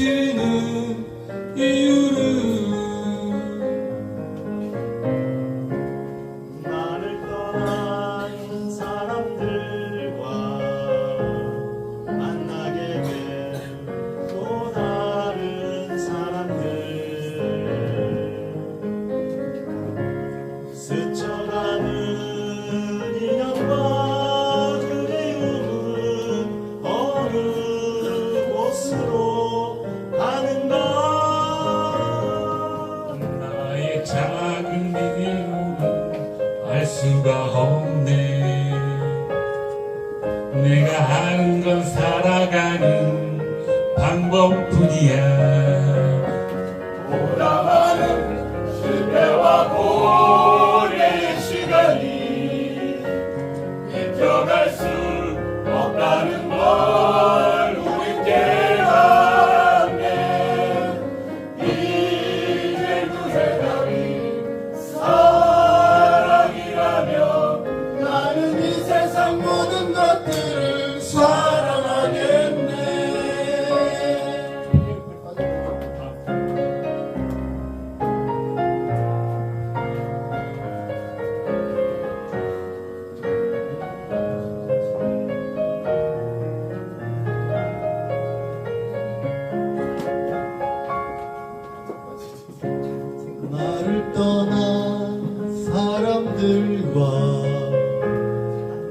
지는 이유를 나를 알 수가 없네. 내가 하는 건 살아가는 방법뿐이야. 돌아가는 실패와 고뇌의 시간이 잊혀갈 수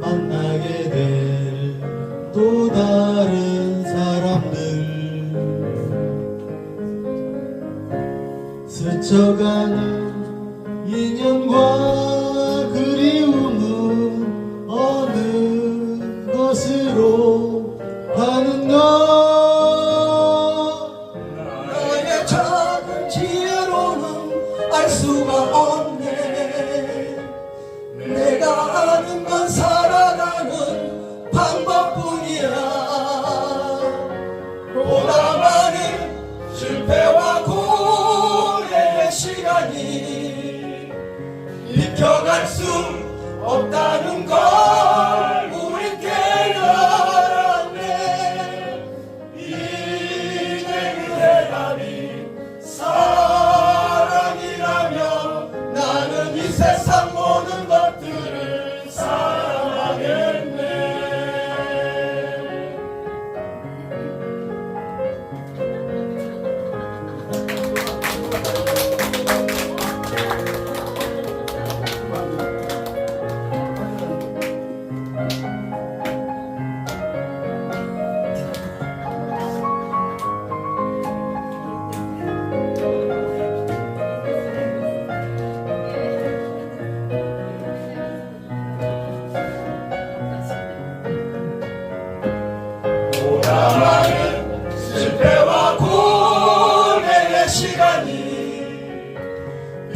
만나게 될 또 다른 사람들. 스쳐가는 인연과 그리움은 어느 것으로 가는가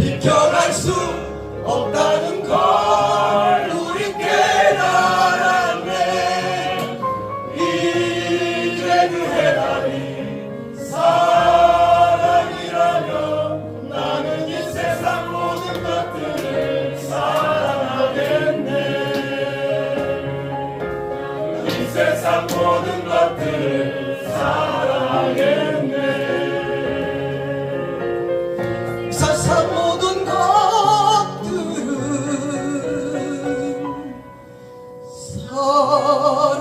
비켜갈 수 없다는 걸 우린 깨달았네. 이제 그 해답이 사랑이라며 나는 이 세상 모든 것들을 사랑하겠네. 이 세상 모든 것들을 사랑하겠네 oh.